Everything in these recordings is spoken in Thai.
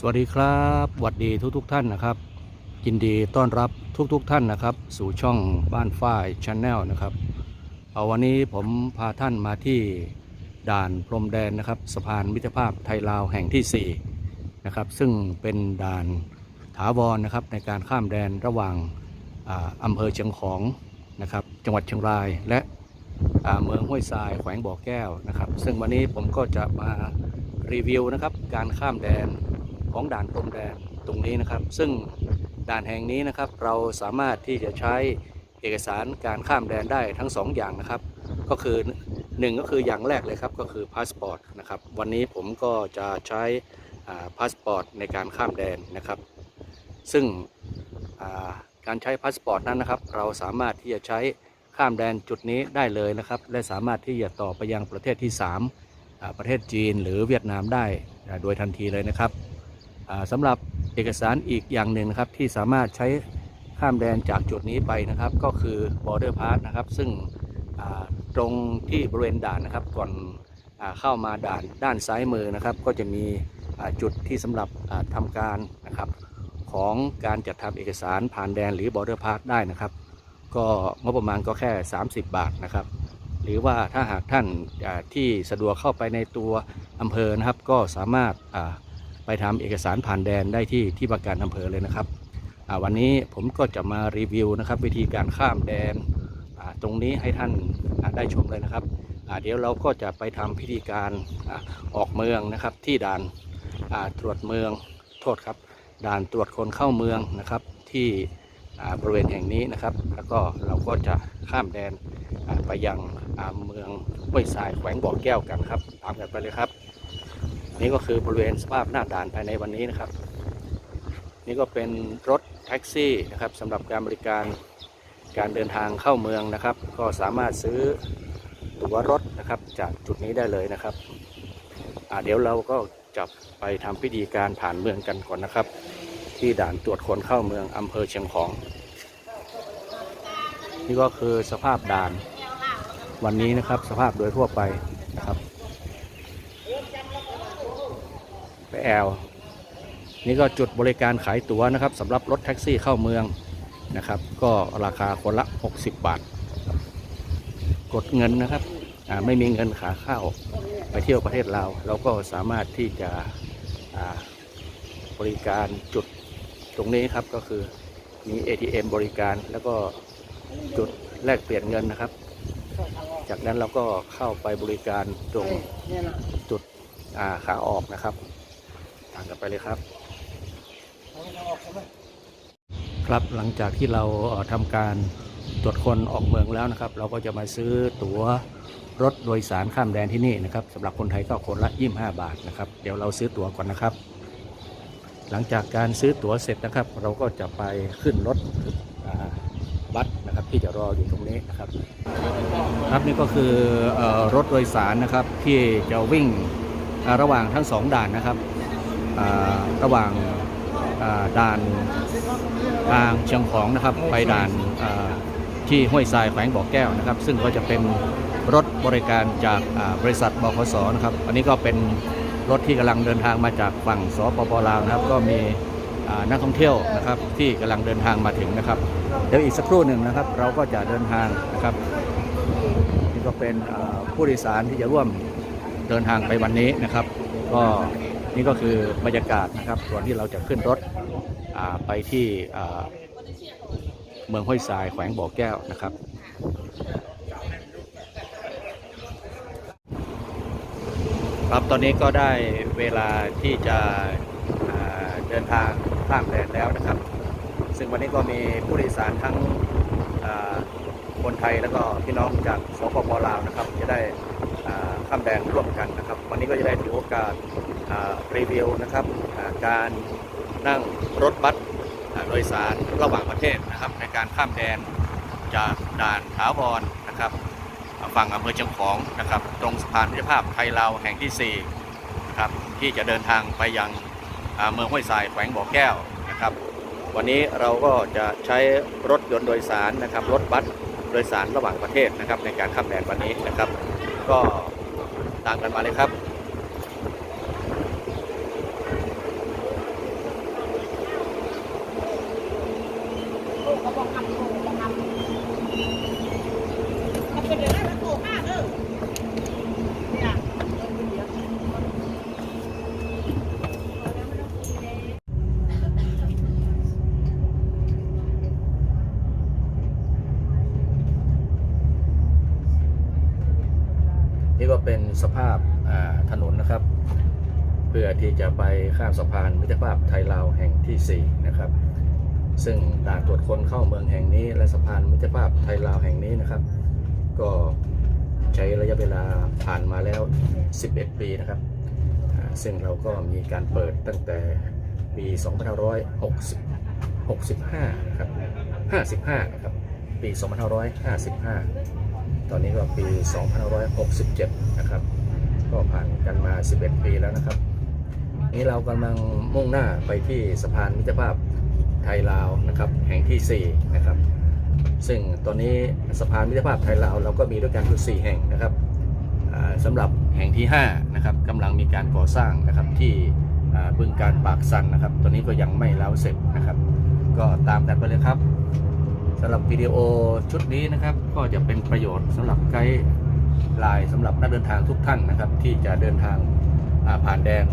สวัสดีครับหวัดดีทุกๆทท่านนะครับ ยินดีต้อนรับทุกๆทท่านนะครับ สู่ช่องบ้านฝ้ายชาแนลนะครับ เอาวันนี้ผมพาท่านมาที่ด่านพรมแดนนะครับ สะพานมิตรภาพไทยลาวแห่งที่4นะครับ ซึ่งเป็นด่านถาวรนะครับในการข้ามแดนระหว่างอาอำเภอเชียงของนะครับ จังหวัดเชียงรายและ เมืองห้วยทรายแขวงบ่อแก้วนะครับ ซึ่งวันนี้ผมก็จะมารีวิวนะครับ การข้ามแดนของด่านพรมแดนตรงนี้นะครับ ซึ่งด่านแห่งนี้นะครับ เราสามารถที่จะใช้เอกสารการข้ามแดนได้ทั้งสองอย่างนะครับ ก็คือหนึ่งก็คืออย่างแรกเลยครับก็คือพาสปอร์ตนะครับวันนี้ผมก็จะใช้พาสปอร์ตในการข้ามแดนนะครับ ซึ่งการใช้พาสปอร์ตนั้นนะครับ เราสามารถที่จะใช้ ข้ามแดนจุดนี้ได้เลยนะครับ และสามารถที่จะต่อไปยังประเทศที่สามประเทศจีนหรือเวียดนามได้โดยทันทีเลยนะครับอ่าสำหรับเอกสารอีกอย่างหนึ่งนะครับที่สามารถใช้ข้ามแดนจากจุดนี้ไปนะครับ ก็คือ border pass นะครับ ซึ่งตรงที่บริเวณด่านนะครับ ก่อนอเข้ามาด่านด้านซ้ายมือนะครับ ก็จะมีจุดที่สำหรับอ่าทำการนะครับของการจัดทำเอกสารผ่านแดนหรือ border pass ได้นะครับ ก็งบประมาณก็แค่ 30 บาทนะครับ หรือว่าถ้าหากท่านที่สะดวกเข้าไปในตัวอำเภอนะครับ ก็สามารถไปทำเอกสารผ่านแดนได้ที่ที่ว่าการอำเภอเลยนะครับวันนี้ผมก็จะมารีวิวนะครับ วิธีการข้ามแดนตรงนี้ให้ท่านได้ชมเลยนะครับเดี๋ยวเราก็จะไปทำพิธีการอออกเมืองนะครับ ที่ด่านตรวจเมืองโทษครับ ด่านตรวจคนเข้าเมืองนะครับที่ บริเวณแห่งนี้นะครับ แล้วก็เราก็จะข้ามแดนไปยังเมืองห้วยทรายแขวงบ่อแก้วกันครับตามกันไปเลยครับนี่ก็คือบริเวณสภาพหน้าด่านภายในวันนี้นะครับ นี่ก็เป็นรถแท็กซี่นะครับสำหรับการบริการการเดินทางเข้าเมืองนะครับ ก็สามารถซื้อตั๋วรถนะครับจากจุดนี้ได้เลยนะครับเดี๋ยวเราก็จะไปทำพิธีการผ่านเมืองกันก่อนนะครับ ที่ด่านตรวจคนเข้าเมืองอำเภอเชียงของ นี่ก็คือสภาพด่านวันนี้นะครับ สภาพโดยทั่วไปนะครับไปแอลนี่ก็จุดบริการขายตั๋วนะครับสำหรับรถแท็กซี่เข้าเมืองนะครับ ก็ราคาคนละ 60 บาท กดเงินนะครับไม่มีเงินขาเข้าไปเที่ยวประเทศลาวเราก็สามารถที่จะบริการจุด ตรงนี้ครับก็คือมี ATM บริการแล้วก็จุดแลกเปลี่ยนเงินนะครับ จากนั้นเราก็เข้าไปบริการตรงจุดาขาออกนะครับตามกันไปเลยครับ ครับหลังจากที่เราทำการตรวจคนออกเมืองแล้วนะครับ เราก็จะมาซื้อตั๋วรถโดยสารข้ามแดนที่นี่นะครับสำหรับคนไทยก็คนละ 25 บาทนะครับ เดี๋ยวเราซื้อตั๋วก่อนนะครับ หลังจากการซื้อตั๋วเสร็จนะครับ เราก็จะไปขึ้นรถบัสนะครับที่จะรออยู่ตรงนี้นะครับ ครับนี่ก็คืออรถโดยสารนะครับที่จะวิ่งระหว่างทั้งสองด่านนะครับระหว่างด่านทางเชียงของนะครับไปด่านที่ห้วยทรายแขวงบ่อแก้วนะครับ ซึ่งก็จะเป็นรถบริการจากบริษัทบขสนะครับ อันนี้ก็เป็น รถที่กำลังเดินทางมาจากฝั่งสปปลาวนะครับ ก็มีนักท่องเที่ยวนะครับที่กำลังเดินทางมาถึงนะครับ เดี๋ยวอีกสักครู่หนึ่งนะครับ เราก็จะเดินทางนะครับนี่ก็เป็นผู้โดยสารที่จะร่วมเดินทางไปวันนี้นะครับ ก็นี่ก็คือบรรยากาศนะครับก่อนที่เราจะขึ้นรถไปที่เมืองห้วยทรายแขวงบ่อแก้วนะครับ ครับตอนนี้ก็ได้เวลาที่จะเดินทางข้ามแดนแล้วนะครับ ซึ่งวันนี้ก็มีผู้โดยสารทั้งคนไทยแล้วก็พี่น้องจากสปปลาวนะครับ จะได้ข้ามแดนร่วมกันนะครับ วันนี้ก็จะได้ถือโอกาสรีวิวนะครับการนั่งรถบัสโดยสารระหว่างประเทศนะครับ ในการข้ามแดนจากด่านถาวรนะครับ ฝั่งอำเภอเชียงของนะครับ ตรงสะพานมิตรภาพไทยลาวแห่งที่4นะครับที่จะเดินทางไปยังเมืองห้วยทรายแขวงบ่อแก้วนะครับ วันนี้เราก็จะใช้รถยนต์โดยสารนะครับ รถบัสโดยสารระหว่างประเทศนะครับ ในการข้ามแดนวันนี้นะครับ ก็ตามกันมาเลยครับ ลูกเขาบอกทำลูกเขาบอกทำมันเป็นอย่างนั้นแล้วโตมากเลยเนี่ยเดินเดี๋ยว นี่ก็เป็น สภาพถนนนะครับ เพื่อที่จะไปข้ามสะพานมิตรภาพไทยลาวแห่งที่ 4 นะครับ ซึ่งด่านตรวจคนเข้าเมืองแห่งนี้ และสะพานมิตรภาพไทยลาวแห่งนี้นะครับ ก็ใช้ระยะเวลาผ่านมาแล้ว 11 ปีนะครับ ซึ่งเราก็มีการเปิดตั้งแต่ปี 2565 นะครับ 55 นะครับ ปี 2555 ตอนนี้ก็ปี 2567 นะครับ ก็ผ่านกันมา 11 ปีแล้วนะครับ นี่เรากำลังมุ่งหน้าไปที่สะพานมิตรภาพไทยลาวนะครับ แห่งที่ 4 นะครับ ซึ่งตอนนี้สะพานมิตรภาพไทยลาวเราก็มีด้วยกันอยู่4แห่งนะครับสำหรับแห่งที่ 5 นะครับกำลังมีการก่อสร้างนะครับที่บึงการปากสันนะครับ ตอนนี้ก็ยังไม่แล้วเสร็จนะครับ ก็ตามกันไปเลยครับ สำหรับวิดีโอชุดนี้นะครับ ก็จะเป็นประโยชน์สำหรับไกด์ไลน์สำหรับนักเดินทางทุกท่านนะครับ ที่จะเดินทางผ่านแดน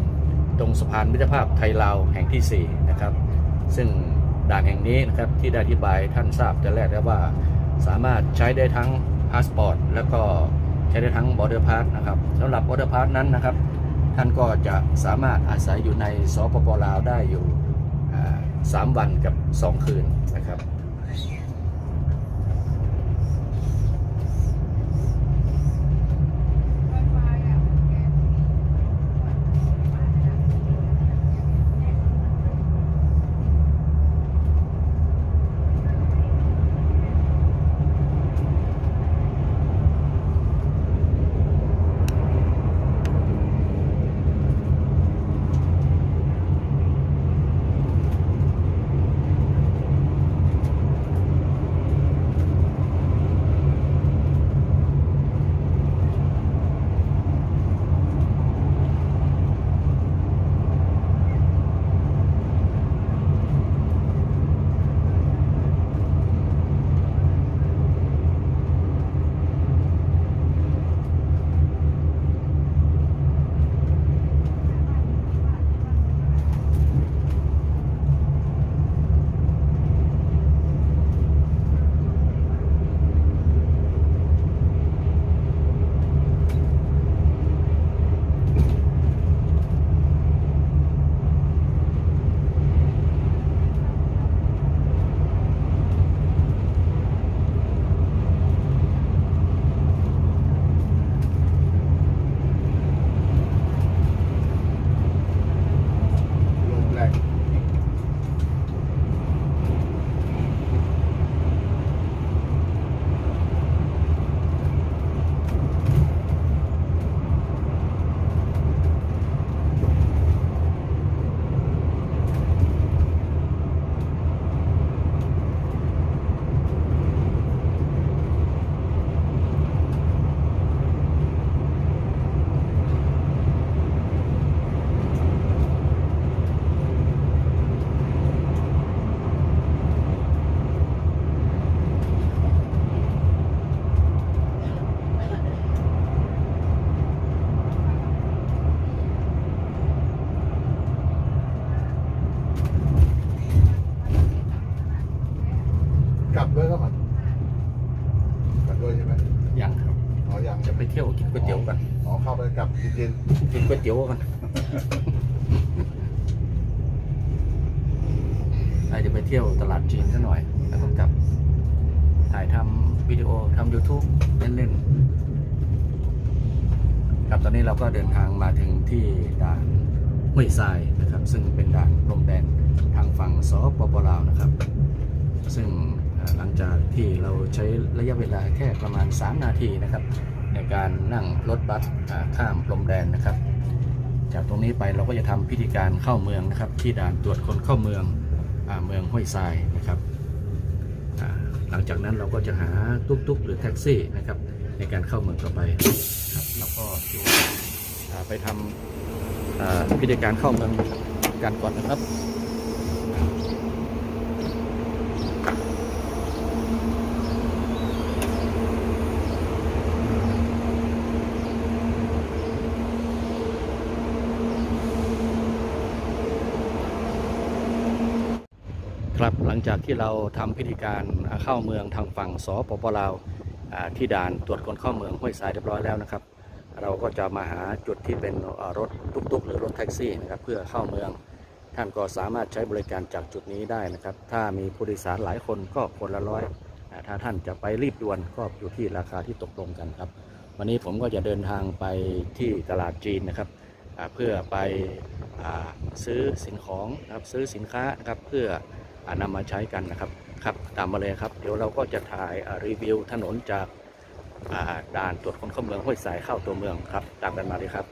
ตรงสะพานมิตรภาพไทยลาวแห่งที่ 4 นะครับ ซึ่งด่านแห่งนี้นะครับที่ได้อธิบายท่านทราบแต่แรกแล้วว่า สามารถใช้ได้ทั้งพาสปอร์ตแล้วก็ใช้ได้ทั้งบอร์เดอร์พาสนะครับสำหรับบอร์เดอร์พาสนั้นนะครับ ท่านก็จะสามารถอาศัยอยู่ในสปปลาวได้อยู่อ่าสามวันกับ 2 คืนนะครับ ยเตี๋ยวกันอาจจะไปเที่ยวตลาดจีนซะหน่อย แล้วก็กลับ ถ่ายทำวิดีโอทำ YouTube เล่นๆครับตอนนี้เราก็เดินทางมาถึงที่ด่านห้วยทรายนะครับ ซึ่งเป็นด่านพรมแดนทางฝั่งสปปลาวนะครับ ซึ่งหลังจากที่เราใช้ระยะเวลาแค่ประมาณ 3 นาทีนะครับ ในการนั่งรถบัสข้ามพรมแดนนะครับ จากตรงนี้ไปเราก็จะทำพิธีการเข้าเมืองนะครับ ที่ด่านตรวจคนเข้าเมืองอเมืองห้วยทรายนะครับ หลังจากนั้นเราก็จะหาตุ๊กๆ หรือแท็กซี่นะครับในการเข้าเมืองต่อไปครับแล้วก็ไปทำอ่าพิธีการเข้าเมืองกันก่อนนะครับ ครับหลังจากที่เราทำพิธีการเข้าเมืองทางฝั่งสปปลาวที่ด่านตรวจคนเข้าเมืองห้วยทรายเรียบร้อยแล้วนะครับ เราก็จะมาหาจุดที่เป็นรถตุกๆ หรือรถแท็กซี่นะครับเพื่อเข้าเมือง ท่านก็สามารถใช้บริการจากจุดนี้ได้นะครับ ถ้ามีผู้โดยสารหลายคนก็คนละร้อยถ้าท่านจะไปรีบด่วนก็อยู่ที่ราคาที่ตกลงกันครับ วันนี้ผมก็จะเดินทางไปที่ตลาดจีนนะครับเพื่อไปอซื้อสิ่งของนะครับซื้อสินค้านะครับเพื่อ นำมาใช้กันนะครับครับตามมาเลยครับ เดี๋ยวเราก็จะถ่ายรีวิวถนนจากด่านตรวจคนเข้าเมืองห้วยสายเข้าตัวเมืองครับ ตามกันมาเลยครับ